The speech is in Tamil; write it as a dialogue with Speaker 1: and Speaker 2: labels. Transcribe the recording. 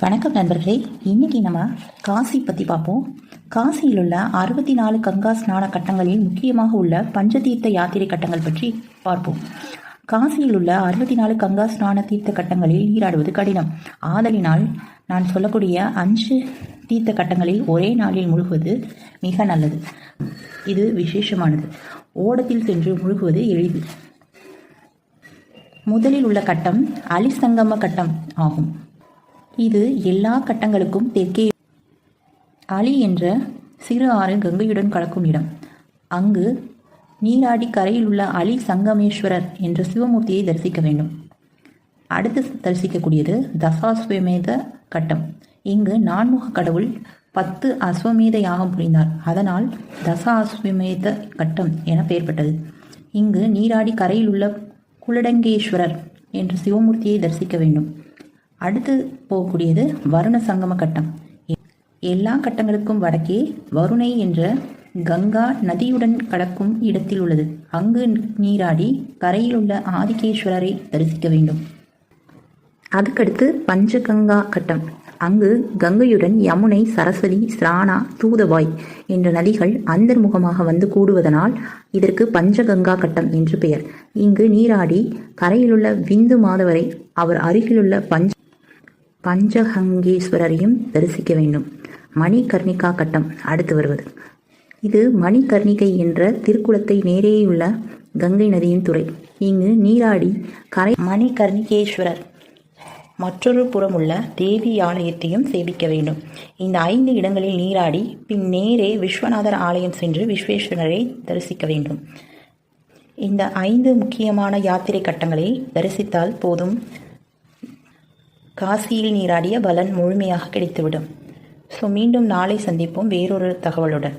Speaker 1: வணக்கம் நண்பர்களே. இன்னைக்கு நம்ம காசி பற்றி பார்ப்போம். காசியில் உள்ள அறுபத்தி நாலு கங்கா ஸ்நான கட்டங்களில் முக்கியமாக உள்ள பஞ்சதீர்த்த யாத்திரை கட்டங்கள் பற்றி பார்ப்போம். காசியில் உள்ள அறுபத்தி நாலு கங்கா ஸ்நான தீர்த்த கட்டங்களில் நீராடுவது கடினம். ஆதலினால் நான் சொல்லக்கூடிய அஞ்சு தீர்த்த கட்டங்களில் ஒரே நாளில் முழுகுவது மிக நல்லது. இது விசேஷமானது. ஓடத்தில் சென்று முழுகுவது எளிது. முதலில் உள்ள கட்டம் அலிசங்கம கட்டம் ஆகும். இது எல்லா கட்டங்களுக்கும் தெற்கே. அலி என்ற சிறு ஆறு கங்கையுடன் கலக்கும் இடம். அங்கு நீராடி கரையில் உள்ள அலி சங்கமேஸ்வரர் என்ற சிவமூர்த்தியை தரிசிக்க வேண்டும். அடுத்து தரிசிக்கக்கூடியது தசாஸ்வமேத கட்டம். இங்கு நான்முக கடவுள் பத்து அஸ்வமேத யாகம் புரிந்தார். அதனால் தசாஸ்வமேத கட்டம் என பெயர் பெற்றது. இங்கு நீராடி கரையில் உள்ள குலடங்கேஸ்வரர் என்ற சிவமூர்த்தியை தரிசிக்க வேண்டும். அடுத்து போகக்கூடியது வருண சங்கம கட்டம். எல்லா கட்டங்களுக்கும் வடக்கே வருணை என்ற கங்கா நதியுடன் கடக்கும் இடத்தில் உள்ளது. அங்கு நீராடி கரையில் உள்ள ஆதிகேஸ்வரரை தரிசிக்க வேண்டும். அதுக்கடுத்து பஞ்சகங்கா கட்டம். அங்கு கங்கையுடன் யமுனை சரஸ்வதி ஸ்ரானா தூதவாய் என்ற நதிகள் அந்தர்முகமாக வந்து கூடுவதனால் இதற்கு பஞ்சகங்கா கட்டம் என்று பெயர். இங்கு நீராடி கரையிலுள்ள விந்து மாதவரை அவர் அருகிலுள்ள பஞ்ச பஞ்சகங்கேஸ்வரரையும் தரிசிக்க வேண்டும். மணிகர்ணிகா கட்டம் அடுத்து வருவது. இது மணிகர்ணிகை என்ற திருக்குளத்தை நேரேயுள்ள கங்கை நதியின் துறை. இங்கு நீராடி கரை மணிகர்ணிகேஸ்வரர் மற்றொரு புறமுள்ள தேவி ஆலயத்தையும் சேவிக்க வேண்டும். இந்த ஐந்து இடங்களில் நீராடி பின் நேரே விஸ்வநாதர் ஆலயம் சென்று விஸ்வேஸ்வரரை தரிசிக்க வேண்டும். இந்த ஐந்து முக்கியமான யாத்திரை கட்டங்களை தரிசித்தால் போதும். காசியில் நீராடிய பலன் முழுமையாக கிடைத்துவிடும். ஸோ மீண்டும் நாளை சந்திப்போம். வேறொரு தகவலுடன்.